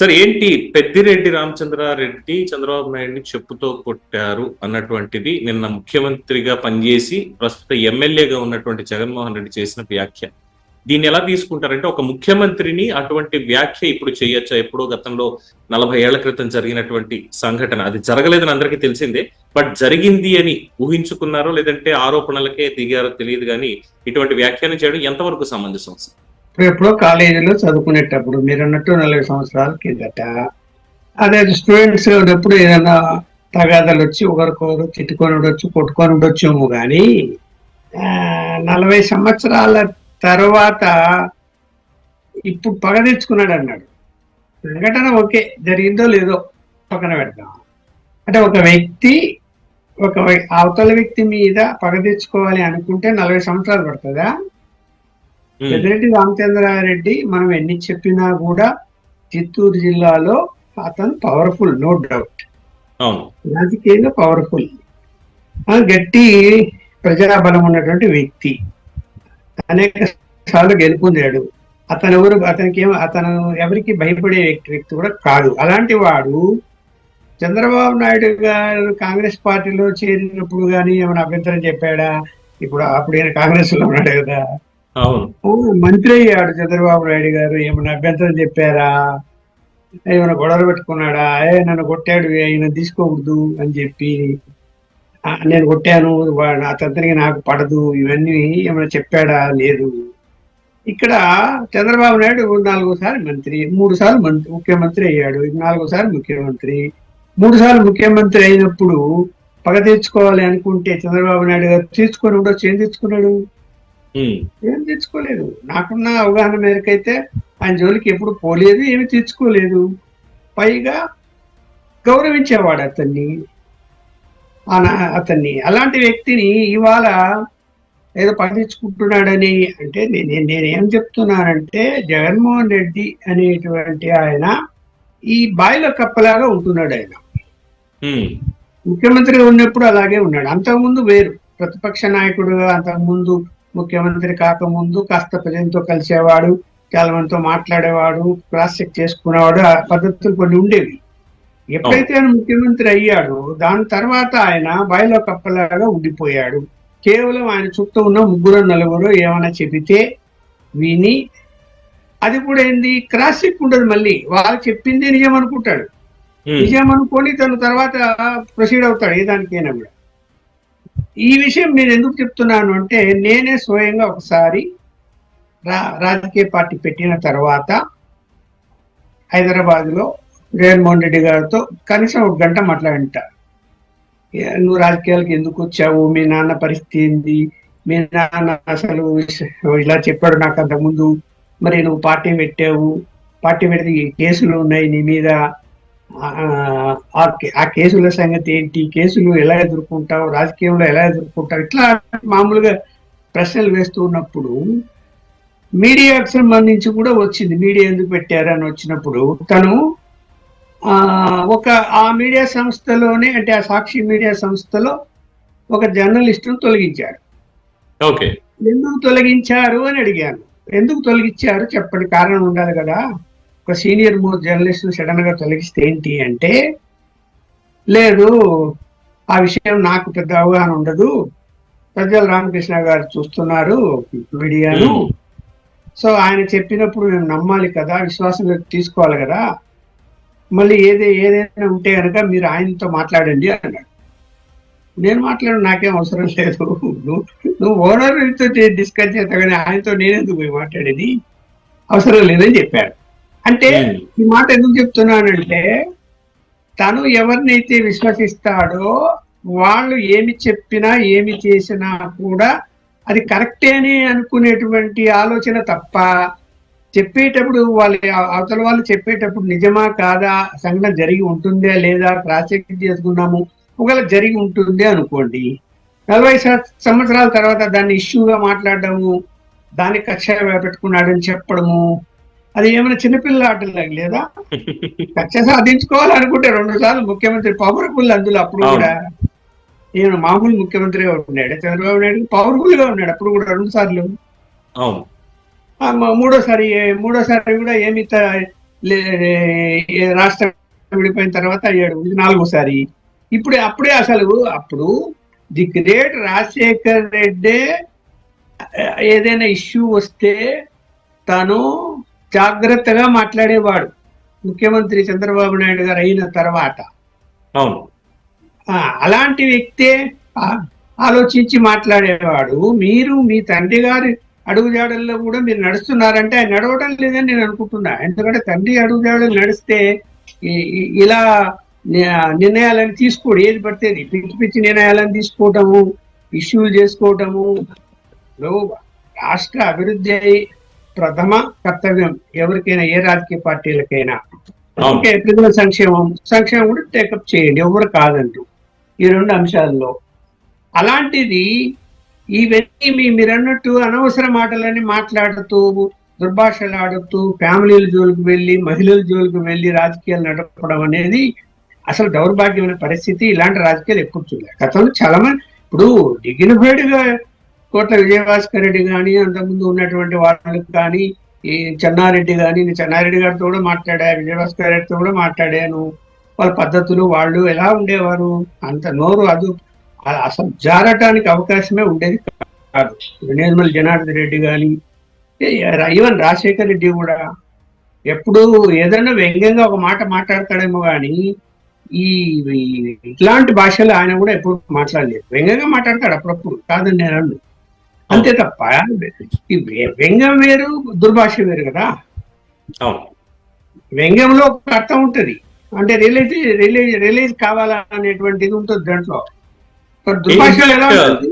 Sir ఏంటి పెద్దిరెడ్డి రామచంద్రారెడ్డి చంద్రబాబు నాయుడిని చెప్పుతో కొట్టారు అన్నటువంటిది నిన్న ముఖ్యమంత్రిగా పనిచేసి ప్రస్తుత ఎమ్మెల్యేగా ఉన్నటువంటి జగన్మోహన్ రెడ్డి చేసిన వ్యాఖ్య. దీన్ని ఎలా తీసుకుంటారంటే ఒక ముఖ్యమంత్రిని అటువంటి వ్యాఖ్య ఇప్పుడు చేయొచ్చా? ఎప్పుడో గతంలో నలభై ఏళ్ళ క్రితం జరిగినటువంటి సంఘటన. అది జరగలేదని అందరికీ తెలిసిందే. బట్ జరిగింది అని ఊహించుకున్నారో లేదంటే ఆరోపణలకే దిగారో తెలియదు కానీ ఇటువంటి వ్యాఖ్యానం చేయడం ఎంతవరకు సమంజసం ఇప్పుడు ఎప్పుడో కాలేజీలో చదువుకునేటప్పుడు మీరు అన్నట్టు నలభై సంవత్సరాల కిందట. అదే స్టూడెంట్స్ ఉన్నప్పుడు ఏదైనా తగాదాలు వచ్చి ఒకరికొకరు తిట్టుకొని ఉండొచ్చు కొట్టుకొని ఉండొచ్చేమో కానీ నలభై సంవత్సరాల తర్వాత ఇప్పుడు పగ తెచ్చుకున్నాడు అన్నాడు. సంఘటన ఓకే జరిగిందో లేదో పక్కన పెడదాం. అంటే ఒక వ్యక్తి ఒక అవతల వ్యక్తి మీద పగ తెచ్చుకోవాలి అనుకుంటే నలభై సంవత్సరాలు పడుతుందా? పెద్దిరెడ్డి రామచంద్రారెడ్డి మనం ఎన్ని చెప్పినా కూడా చిత్తూరు జిల్లాలో అతను పవర్ఫుల్ నో డౌట్ రాజకీయంగా పవర్ఫుల్ గట్టి ప్రజాబలం ఉన్నటువంటి వ్యక్తి. అనేక సార్లు గెలుపొందాడు. అతను ఎవరు అతనికి అతను ఎవరికి భయపడే వ్యక్తి వ్యక్తి కూడా కాదు అలాంటి వాడు చంద్రబాబు నాయుడు గారు కాంగ్రెస్ పార్టీలో చేరినప్పుడు కానీ ఏమైనా అభ్యంతరం చెప్పాడా? ఇప్పుడు అప్పుడు కాంగ్రెస్లో ఉన్నాడు కదా. మంత్రి అయ్యాడు చంద్రబాబు నాయుడు గారు. ఏమైనా అభ్యంతరం చెప్పారా? ఏమైనా గొడవలు పెట్టుకున్నాడా? ఏ నన్ను కొట్టాడు ఆయన తీసుకోకూడదు అని చెప్పి నేను కొట్టాను వాడు అతనికి నాకు పడదు ఇవన్నీ ఏమైనా చెప్పాడా? లేదు. ఇక్కడ చంద్రబాబు నాయుడు నాలుగోసారి మంత్రి మూడు సార్లు మంత్రి ముఖ్యమంత్రి అయ్యాడు నాలుగోసారి ముఖ్యమంత్రి. మూడు సార్లు ముఖ్యమంత్రి అయినప్పుడు పగ తీర్చుకోవాలి అనుకుంటే చంద్రబాబు నాయుడు గారు తీర్చుకొని ఉండొచ్చు. ఏం తెచ్చుకున్నాడు ఏం తెచ్చుకోలేదు. నాకున్న అవగాహన మేరకైతే ఆయన జోలికి ఎప్పుడు పోలేదు ఏమి తెచ్చుకోలేదు. పైగా గౌరవించేవాడు అతన్ని. అతన్ని. అలాంటి వ్యక్తిని ఇవాళ ఏదో పట్టించుకుంటున్నాడని అంటే నేను నేనేం చెప్తున్నానంటే జగన్మోహన్ రెడ్డి అనేటువంటి ఆయన ఈ బాయిలో కప్పలాగా ఉంటున్నాడు ఆయన. ఉమ్, ముఖ్యమంత్రిగా ఉన్నప్పుడు అలాగే ఉన్నాడు. అంతకుముందు వేరు. ప్రతిపక్ష నాయకుడుగా అంతకుముందు ముఖ్యమంత్రి కాకముందు కాస్త ప్రజలతో కలిసేవాడు చాలా మందితో మాట్లాడేవాడు క్రాస్ చెక్ చేసుకునేవాడు ఆ పద్ధతులు కొన్ని ఉండేవి. ఎప్పుడైతే ఆయన ముఖ్యమంత్రి అయ్యాడో దాని తర్వాత ఆయన బాయిలో కప్పలాగా ఉండిపోయాడు. కేవలం ఆయన చుట్టూ ఉన్న ముగ్గురు నలుగురు ఏమైనా చెబితే విని అది కూడా ఏంది? క్రాస్ చెక్ ఉండదు మళ్ళీ. వాళ్ళు చెప్పింది నిజం అనుకుంటాడు. నిజం అనుకొని తను తర్వాత ప్రొసీడ్ అవుతాడు ఏ దానికైనా కూడా. ఈ విషయం నేను ఎందుకు చెప్తున్నాను అంటే నేనే స్వయంగా ఒకసారి రా రాజకీయ పార్టీ పెట్టిన తర్వాత హైదరాబాద్లో జగన్మోహన్ రెడ్డి గారితో కనీసం ఒక గంట మాట్లాడంట. నువ్వు రాజకీయాలకు ఎందుకు వచ్చావు? మీ నాన్న పరిస్థితి ఏంది? మీ నాన్న అసలు ఇలా చెప్పాడు నాకు అంతకుముందు. మరి నువ్వు పార్టీ పెట్టావు. పార్టీ పెడితే కేసులు ఉన్నాయి నీ మీద. ఆ కేసుల సంగతి ఏంటి కేసులు ఎలా ఎదుర్కొంటావు రాజకీయంలో ఎలా ఎదుర్కొంటావు ఇట్లా మామూలుగా ప్రశ్నలు వేస్తూ ఉన్నప్పుడు మీడియాకు సంబంధించి కూడా వచ్చింది. మీడియా ఎందుకు పెట్టారు అని వచ్చినప్పుడు తను ఆ ఒక ఆ మీడియా సంస్థలోనే అంటే ఆ సాక్షి మీడియా సంస్థలో ఒక జర్నలిస్టును తొలగించారు. ఓకే. ఎందుకు తొలగించారు అని అడిగాను. ఎందుకు తొలగించారు? చెప్పండి. కారణం ఉండాలి కదా. ఒక సీనియర్ మోస్ట్ జర్నలిస్ట్ సడన్గా తొలగిస్తే ఏంటి అంటే లేదు ఆ విషయం నాకు పెద్ద అవగాహన ఉండదు. ప్రజల రామకృష్ణ గారు చూస్తున్నారు మీడియాను సో ఆయన చెప్పినప్పుడు మేము నమ్మాలి కదా విశ్వాసంలోకి తీసుకోవాలి కదా. మళ్ళీ ఏదే ఏదైనా ఉంటే కనుక మీరు ఆయనతో మాట్లాడండి అన్నాడు. నేను మాట్లాడు నాకేం అవసరం లేదు. నువ్వు నువ్వు ఓనర్తో డిస్కస్ చేస్తా కానీ ఆయనతో నేనెందుకు మాట్లాడేది? అవసరం లేదని చెప్పాడు. అంటే ఈ మాట ఎందుకు చెప్తున్నానంటే తను ఎవరినైతే విశ్వసిస్తాడో వాళ్ళు ఏమి చెప్పినా ఏమి చేసినా కూడా అది కరెక్టే అని అనుకునేటువంటి ఆలోచన తప్ప చెప్పేటప్పుడు వాళ్ళు అవతల వాళ్ళు చెప్పేటప్పుడు నిజమా కాదా సంఘటన జరిగి ఉంటుందా లేదా క్రాస్ చెక్ చేసుకున్నాము ఒకవేళ జరిగి ఉంటుంది అనుకోండి. నలభై సంవత్సరాల తర్వాత దాన్ని ఇష్యూగా మాట్లాడడము దాన్ని కక్ష పెట్టుకున్నాడని చెప్పడము అది ఏమైనా చిన్నపిల్ల ఆటలాగా లేదా? కక్ష సాధించుకోవాలనుకుంటే రెండు సార్లు ముఖ్యమంత్రి పవర్ఫుల్ అందులో అప్పుడు. కూడా. ఈయన మామూలు ముఖ్యమంత్రిగా ఉన్నాడు చంద్రబాబు నాయుడు పవర్ఫుల్గా ఉన్నాడు అప్పుడు కూడా రెండు సార్లు. మూడోసారి మూడోసారి కూడా ఏమి రాష్ట్రం విడిపోయిన తర్వాత అయ్యాడు ఇది నాలుగోసారి. ఇప్పుడే అప్పుడే అసలు అప్పుడు ది గ్రేట్ రాజశేఖర్ రెడ్డి ఏదైనా ఇష్యూ వస్తే తను జాగ్రత్తగా మాట్లాడేవాడు. ముఖ్యమంత్రి చంద్రబాబు నాయుడు గారు అయిన తర్వాత. అవును. అలాంటి వ్యక్తే ఆలోచించి మాట్లాడేవాడు. మీరు మీ తండ్రి గారి అడుగుజాడల్లో కూడా మీరు నడుస్తున్నారంటే ఆయన నడవడం లేదని నేను అనుకుంటున్నా. ఎందుకంటే తండ్రి అడుగుజాడలు నడిస్తే ఇలా నిర్ణయాలను తీసుకోడు. ఏది పడితే అది. పిచ్చి పిచ్చి నిర్ణయాలను తీసుకోవటము ఇష్యూలు చేసుకోవటము. రాష్ట్ర అభివృద్ధి ప్రథమ కర్తవ్యం ఎవరికైనా ఏ రాజకీయ పార్టీలకైనా. ఓకే ప్రజల సంక్షేమం. సంక్షేమం కూడా టేకప్ చేయండి ఎవరు కాదంటూ. ఈ రెండు అంశాల్లో. అలాంటిది ఇవన్నీ మీ మీరు అన్నట్టు అనవసర మాటలని మాట్లాడుతూ దుర్భాషలు ఆడుతూ ఫ్యామిలీల జోలికి వెళ్ళి మహిళల జోలికి వెళ్ళి రాజకీయాలు నడపడం అనేది అసలు దౌర్భాగ్యమైన పరిస్థితి. ఇలాంటి రాజకీయాలు ఎప్పుడు చూడలేదు. గతంలో చాలా మంది ఇప్పుడు dignified గా కోట్ల విజయభాస్కర్ రెడ్డి కానీ అంతకుముందు ఉన్నటువంటి వాళ్ళకి కానీ ఈ చెన్నారెడ్డి కానీ నేను చెన్నారెడ్డి గారితో కూడా మాట్లాడా విజయభాస్కర్ రెడ్డితో కూడా మాట్లాడాను. వాళ్ళ పద్ధతులు వాళ్ళు ఎలా ఉండేవారు? అంత నోరు అదు అసలు జారటానికి అవకాశమే ఉండేది కాదు. నిర్మల జనార్దన్ రెడ్డి కానీ ఈవెన్ రాజశేఖర్ రెడ్డి కూడా. ఎప్పుడు ఏదైనా వ్యంగ్యంగా ఒక మాట మాట్లాడతాడేమో కానీ ఈ ఇట్లాంటి భాషలు ఆయన కూడా ఎప్పుడు మాట్లాడలేదు. వ్యంగ్యంగా మాట్లాడతాడు అప్పుడప్పుడు కాదని నేను అంతే తప్ప ఈ వ్య- వ్యంగ్యం వేరు దుర్భాష వేరు కదా. అవును. వ్యంగ్యంలో ఒక అర్థం ఉంటది. అంటే రిలీజ్ రిలీజ్ రిలీజ్ కావాలా అనేటువంటిది ఉంటుంది దాంట్లో. మరి దుర్భాషలో ఎలా ఉంటుంది?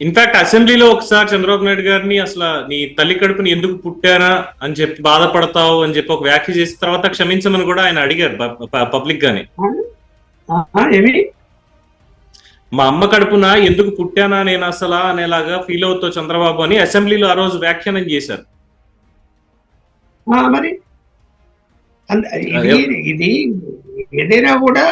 ఇన్ఫాక్ట్ అసెంబ్లీలో ఒకసారి చంద్రబాబు నాయుడు గారిని అసలు నీ తల్లి కడుపుని ఎందుకు పుట్టారా అని చెప్పి బాధపడతావు అని చెప్పి ఒక వ్యాఖ్య చేసిన తర్వాత క్షమించమని కూడా ఆయన అడిగారు పబ్లిక్ గానే మా అమ్మ కడుపున ఎందుకు పుట్టానా నేను అసలు అనేలాగా ఫీల్ అవుతావు చంద్రబాబు అని అసెంబ్లీలో ఆ రోజు వ్యాఖ్యానం చేశారు. మరి ఇది ఏదైనా కూడా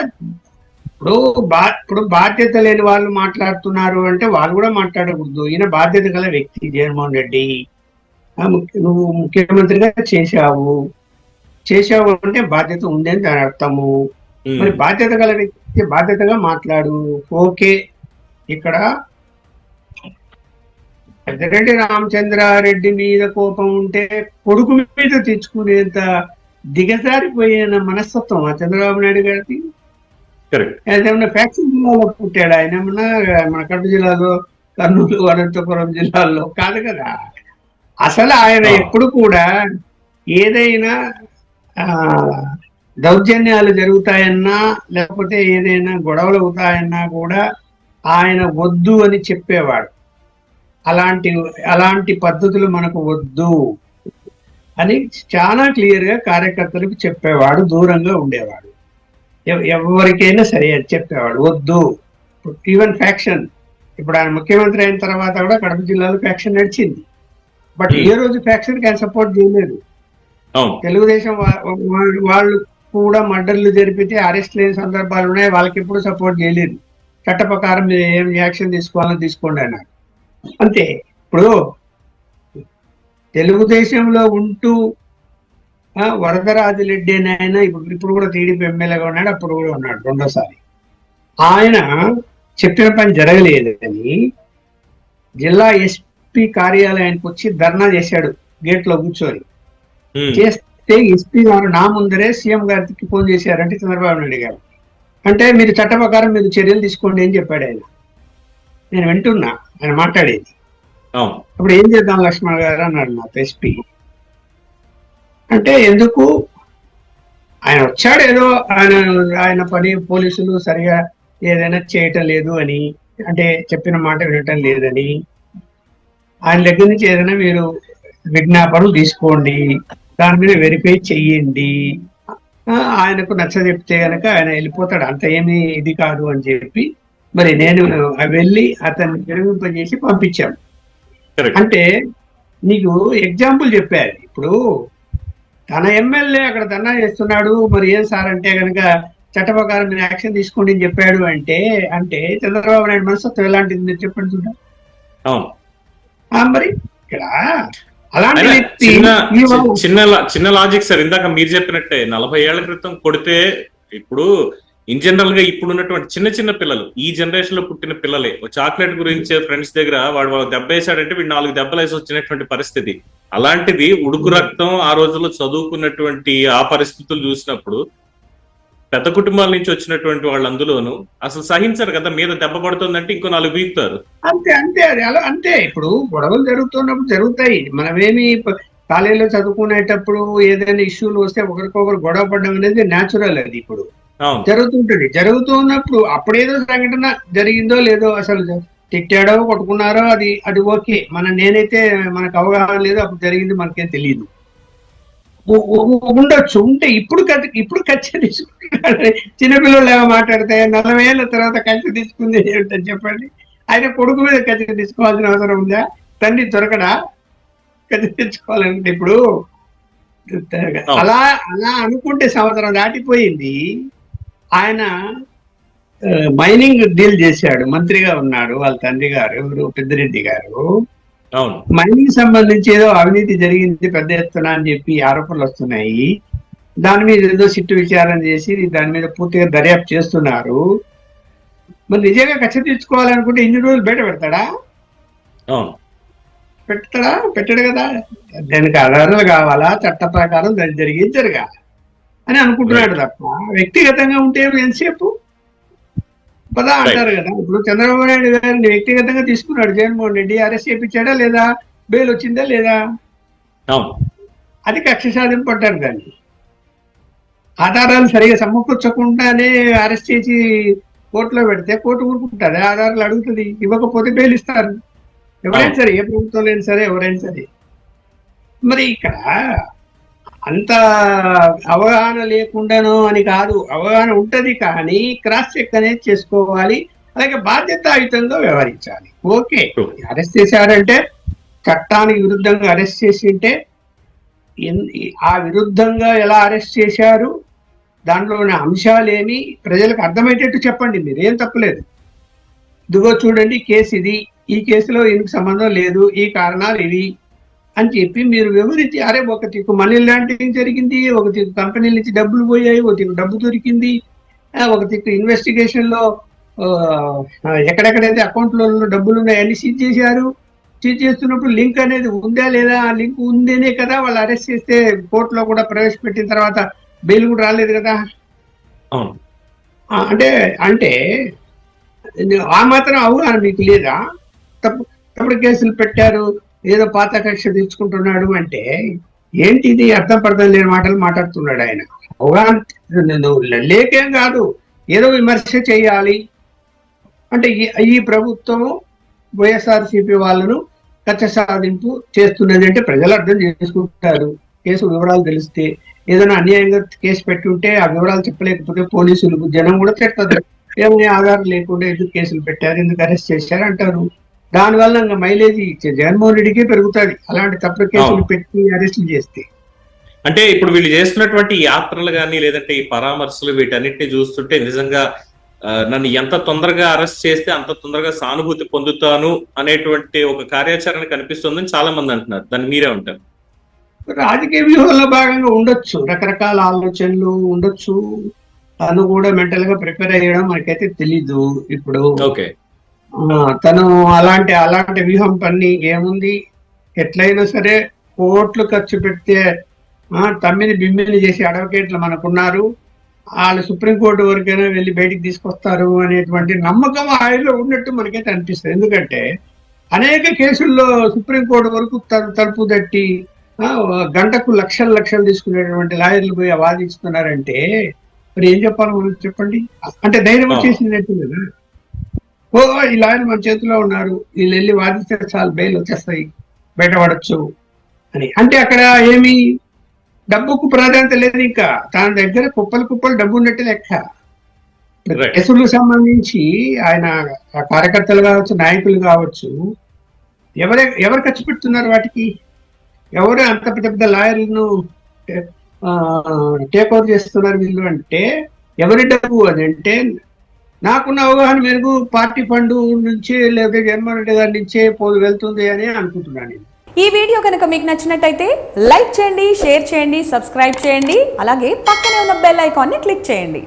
ఇప్పుడు బా ఇప్పుడు బాధ్యత లేని వాళ్ళు మాట్లాడుతున్నారు అంటే వాళ్ళు కూడా మాట్లాడకూడదు. ఈయన బాధ్యత గల వ్యక్తి జగన్మోహన్ రెడ్డి. నువ్వు ముఖ్యమంత్రిగా చేశావు. చేశావు అంటే బాధ్యత ఉంది అని దాని అర్థము. మరి బాధ్యత గల వ్యక్తి బాధ్యతగా మాట్లాడు. ఓకే. ఇక్కడ పెద్దరెడ్డి రామచంద్రారెడ్డి మీద కోపం ఉంటే కొడుకు మీద తెచ్చుకునేంత దిగజారిపోయిన మనస్తత్వం ఆ చంద్రబాబు నాయుడు గారికి ఏదైనా ఫ్యాక్షన్ జిల్లాలో పుట్టాడు? ఆయన ఏమన్నా మన కడప జిల్లాలో కర్నూలు అనంతపురం జిల్లాల్లో కాదు కదా? అసలు ఆయన. ఎప్పుడు కూడా ఏదైనా ఆ దౌర్జన్యాలు జరుగుతాయన్నా లేకపోతే ఏదైనా గొడవలు అవుతాయన్నా కూడా ఆయన వద్దు అని చెప్పేవాడు. అలాంటి అలాంటి పద్ధతులు మనకు వద్దు అని చాలా క్లియర్గా కార్యకర్తలకు చెప్పేవాడు దూరంగా ఉండేవాడు. ఎవ- ఎవరికైనా సరే అని చెప్పేవాడు వద్దు. ఈవెన్ ఫ్యాక్షన్ ఇప్పుడు ఆయన ముఖ్యమంత్రి అయిన తర్వాత కూడా కడప జిల్లాలో ఫ్యాక్షన్ నడిచింది. బట్. ఏ రోజు ఫ్యాక్షన్కి ఆయన సపోర్ట్ చేయలేదు. తెలుగుదేశం వాళ్ళు కూడా మర్డర్లు జరిపితే అరెస్ట్ లేని సందర్భాలు ఉన్నాయి. వాళ్ళకి ఎప్పుడు సపోర్ట్ చేయలేదు చట్ట ప్రకారం మీరు ఏం యాక్షన్ తీసుకోవాలో తీసుకోండి అన్నారు. అంతే. ఇప్పుడు తెలుగుదేశంలో ఉంటూ ఆ, వరదరాజులెడ్డి అని ఆయన ఇప్పుడు ఇప్పుడు కూడా టీడీపీ ఎమ్మెల్యేగా ఉన్నాడు అప్పుడు కూడా ఉన్నాడు రెండోసారి. ఆయన చెప్పిన పని జరగలేదని జిల్లా ఎస్పీ కార్యాలయానికి వచ్చి ధర్నా చేశాడు గేట్లో కూర్చొని ఉమ్, చేస్తే ఎస్పీ గారు నా ముందరే సీఎం గారికి ఫోన్ చేశారంటే చంద్రబాబు నాయుడు గారు. అంటే మీరు చట్ట ప్రకారం మీరు చర్యలు తీసుకోండి అని చెప్పాడు ఆయన. నేను వింటున్నా ఆయన మాట్లాడేది. అప్పుడు ఏం చేద్దాం లక్ష్మణ్ గారు అన్నాడు నాతో ఎస్పీ. అంటే ఎందుకు? ఆయన వచ్చాడు ఏదో ఆయన ఆయన పని పోలీసులు సరిగా ఏదైనా చేయటం లేదు అని అంటే చెప్పిన మాట వినటం లేదని. ఆయన దగ్గర నుంచి ఏదైనా మీరు విజ్ఞాపనం తీసుకోండి. దాని మీద వెరిఫై చెయ్యండి ఆయనకు నచ్చ చెప్తే గనక ఆయన వెళ్ళిపోతాడు. అంత ఏమీ ఇది కాదు అని చెప్పి మరి నేను వెళ్ళి అతన్ని విరమింపజేసి పంపించాను అంటే నీకు ఎగ్జాంపుల్ చెప్పారు. ఇప్పుడు తన ఎమ్మెల్యే అక్కడ ధర్నా చేస్తున్నాడు. మరి ఏం సార్ అంటే కనుక చట్ట ప్రకారం మీరు యాక్షన్ తీసుకోండి అని చెప్పాడు అంటే అంటే చంద్రబాబు నాయుడు మనస్తత్వం ఎలాంటిది మీరు చెప్పండి ఆ, మరి ఇక్కడ అలాంటి వ్యక్తి చిన్న చిన్న లాజిక్ సార్ ఇందాక మీరు చెప్పినట్టే నలభై ఏళ్ళ క్రితం కొడితే ఇప్పుడు ఇన్ జనరల్గా ఇప్పుడు ఉన్నటువంటి చిన్న చిన్న పిల్లలు ఈ జనరేషన్లో పుట్టిన పిల్లలే ఓ చాక్లెట్ గురించి ఫ్రెండ్స్ దగ్గర వాడు వాడు దెబ్బ వేసాడంటే వీడు నాలుగు దెబ్బలు వేసి వచ్చినటువంటి పరిస్థితి. అలాంటిది ఉడుకు రక్తం ఆ రోజుల్లో చదువుకున్నటువంటి ఆ పరిస్థితులు చూసినప్పుడు పెద్ద కుటుంబాల నుంచి వచ్చినటువంటి వాళ్ళు అందులోను అసలు సహించరు కదా మీద దెబ్బ పడుతుందంటే ఇంకో నాలుగు వీక్తారు అంతే అంతే అది అలా అంతే. ఇప్పుడు గొడవలు జరుగుతున్నప్పుడు జరుగుతాయి. మనమేమి కాలేజీలో చదువుకునేటప్పుడు ఏదైనా ఇష్యూలు వస్తే ఒకరికొకరు గొడవ పడడం అనేది న్యాచురల్ అది ఇప్పుడు. జరుగుతుంటది. జరుగుతున్నప్పుడు అప్పుడేదో సంఘటన జరిగిందో లేదో అసలు తిట్టాడో కొట్టుకున్నారో అది అది ఓకే. మన నేనైతే మనకు అవగాహన లేదు అప్పుడు జరిగింది మనకేం తెలియదు ఉండొచ్చు. ఉంటే ఇప్పుడు ఇప్పుడు కచ్చ తీసుకుంటున్నాడు. చిన్నపిల్లలు ఏమో మాట్లాడితే నలభై ఏళ్ళ తర్వాత కచ్చ తీసుకుంది ఏమిటని చెప్పండి. ఆయన కొడుకు మీద కచ్చ తీసుకోవాల్సిన అవసరం ఉందా? తండ్రి దొరకడా? కచ్చ తెచ్చుకోవాలంటే ఇప్పుడు అలా అలా అనుకుంటే సంవత్సరం దాటిపోయింది. ఆయన మైనింగ్ డీల్ చేశాడు. మంత్రిగా ఉన్నాడు వాళ్ళ తండ్రి గారు పెద్దిరెడ్డి గారు. మైనింగ్ సంబంధించి ఏదో అవినీతి జరిగింది పెద్ద ఎత్తున అని చెప్పి ఆరోపణలు వస్తున్నాయి. దాని మీద ఏదో సిట్టు విచారణ చేసి దాని మీద పూర్తిగా దర్యాప్తు చేస్తున్నారు. మరి నిజంగా కక్ష తీర్చుకోవాలనుకుంటే ఇన్ని రోజులు బయట పెడతాడా? పెడతాడా? పెట్టాడు కదా. దానికి ఆధారాలు కావాలా? చట్ట ప్రకారం దాన్ని జరిగించరుగా అని అనుకుంటున్నాడు తప్ప వ్యక్తిగతంగా ఉంటే ఎంతసేపు? పదా అంటారు కదా. ఇప్పుడు చంద్రబాబు నాయుడు గారిని వ్యక్తిగతంగా తీసుకున్నాడు. జగన్మోహన్ రెడ్డి అరెస్ట్ చేయించాడా లేదా? బెయిల్ వచ్చిందా లేదా? అది కక్ష సాధింపు అంటారు దాన్ని. ఆధారాలు సరిగా సమకూర్చకుండానే అరెస్ట్ చేసి కోర్టులో పెడితే కోర్టు ఊరుకుంటుంది ఆధారాలు అడుగుతుంది. ఇవ్వకపోతే బెయిల్ ఇస్తారు. ఎవరైనా సరే ఏ ప్రభుత్వం లేని సరే ఎవరైనా సరే. మరి ఇక్కడ అంత అవగాహన లేకుండానో అని కాదు అవగాహన ఉంటది కానీ క్రాస్ చెక్ అనేది చేసుకోవాలి. అలాగే బాధ్యతాయుతంగా వ్యవహరించాలి. ఓకే. అరెస్ట్ చేశారంటే చట్టానికి విరుద్ధంగా అరెస్ట్ చేసి ఉంటే ఎన్- ఆ విరుద్ధంగా ఎలా అరెస్ట్ చేశారు దాంట్లోని అంశాలేమి ప్రజలకు అర్థమయ్యేటట్టు చెప్పండి. మీరు ఏం తప్పలేదు ఇదిగో చూడండి కేసు ఇది. ఈ కేసులో ఇందుకు సంబంధం లేదు. ఈ కారణాలు ఇవి. అని చెప్పి మీరు వివరించి అరే ఒక తిక్కు మనీ లాంటింగ్ జరిగింది ఒక తిక్కు కంపెనీల నుంచి డబ్బులు పోయాయి ఒక తిక్కు డబ్బు దొరికింది ఒక తిక్కు ఇన్వెస్టిగేషన్లో ఆ, ఎక్కడెక్కడైతే అకౌంట్లో డబ్బులు ఉన్నాయి అన్ని సీజ్ చేశారు. సీజ్ చేస్తున్నప్పుడు లింక్ అనేది ఉందా లేదా? ఆ లింక్ ఉందేనే కదా? వాళ్ళు అరెస్ట్ చేస్తే కోర్టులో కూడా ప్రవేశపెట్టిన తర్వాత బెయిల్ కూడా రాలేదు కదా? అంటే అంటే ఆ మాత్రం అవగాహన మీకు లేదా? తప్పు తప్పుడు కేసులు పెట్టారు. ఏదో పాత కక్ష తెచ్చుకుంటున్నాడు అంటే ఏంటి ఇది అర్థం పర్థం లేని మాటలు మాట్లాడుతున్నాడు ఆయన. అవగాహన లేకేం కాదు. ఏదో విమర్శ చేయాలి. అంటే ఈ- ఈ ప్రభుత్వము వైఎస్ఆర్సీపీ వాళ్ళను కక్ష సాధింపు చేస్తున్నది అంటే ప్రజలు అర్థం చేసుకుంటారు. కేసు వివరాలు తెలిస్తే ఏదైనా అన్యాయంగా కేసు పెట్టి ఉంటే ఆ వివరాలు చెప్పలేకపోతే పోలీసులకు జనం కూడా తిడతారు. ఏమైనా ఆధారం లేకుండా ఎందుకు కేసులు పెట్టారు? ఎందుకు అరెస్ట్ చేశారు? అంటారు. దానివల్ల ఇంకా మైలేజ్ ఇచ్చే జగన్మోహన్ రెడ్డికే పెరుగుతుంది. అలాంటి తప్పుడు కేసులు. పెట్టి అరెస్టులు చేస్తే. అంటే ఇప్పుడు వీళ్ళు చేస్తున్నటువంటి యాత్రలు కానీ లేదంటే ఈ పరామర్శలు వీటన్నిటిని చూస్తుంటే నిజంగా నన్ను ఎంత తొందరగా అరెస్ట్ చేస్తే అంత తొందరగా సానుభూతి పొందుతాను అనేటువంటి ఒక కార్యాచరణ కనిపిస్తుందని చాలా మంది అంటున్నారు. దాన్ని మీరే ఉంటారు రాజకీయ వ్యూహంలో భాగంగా ఉండొచ్చు. రకరకాల ఆలోచనలు ఉండొచ్చు. తను కూడా మెంటల్గా ప్రిపేర్ అయ్యడం మనకైతే తెలీదు ఇప్పుడు. ఓకే. తను అలాంటి అలాంటి వ్యూహం పని ఏముంది? ఎట్లయినా సరే కోట్లు ఖర్చు పెడితే తమ్మిని బిమ్మిని చేసి అడ్వకేట్లు మనకున్నారు. వాళ్ళు సుప్రీంకోర్టు వరకైనా వెళ్ళి బయటికి తీసుకొస్తారు అనేటువంటి నమ్మకం ఆయనలో ఉన్నట్టు మనకైతే అనిపిస్తుంది. ఎందుకంటే అనేక కేసుల్లో సుప్రీంకోర్టు వరకు తలు- తలుపు తట్టి గంటకు లక్షలు లక్షలు తీసుకునేటువంటి లాయర్లు పోయి వాదిస్తున్నారంటే మరి ఏం చెప్పాలి మనం చెప్పండి? అంటే ధైర్యం వచ్చేసినట్టు కదా ఓ ఈ లాయర్లు మన చేతిలో ఉన్నారు వీళ్ళు వెళ్ళి వాదిస్తే చాలు బెయిల్ వచ్చేస్తాయి. బయటపడచ్చు అని. అంటే అక్కడ ఏమి డబ్బుకు ప్రాధాన్యత లేదు ఇంకా. తన దగ్గర కుప్పలు కుప్పలు డబ్బు ఉన్నట్టు లెక్క. కేసులకు సంబంధించి ఆయన కార్యకర్తలు కావచ్చు నాయకులు కావచ్చు ఎవరే ఎవరు ఖర్చు పెడుతున్నారు వాటికి? ఎవరు అంత పెద్ద పెద్ద లాయర్లను టేక్ ఓవర్ చేస్తున్నారు వీళ్ళు అంటే ఎవరి డబ్బు అది అంటే నాకున్న అవగాహన మేరకు పార్టీ ఫండ్ నుంచి లేకపోతే జగన్మోహన్ రెడ్డి గారి నుంచే పోదు వెళ్తుంది అని అనుకుంటున్నాను నేను. ఈ వీడియో కనుక మీకు నచ్చినట్టయితే లైక్ చేయండి షేర్ చేయండి సబ్స్క్రైబ్ చేయండి అలాగే పక్కనే ఉన్న బెల్ ఐకాన్ని క్లిక్ చేయండి.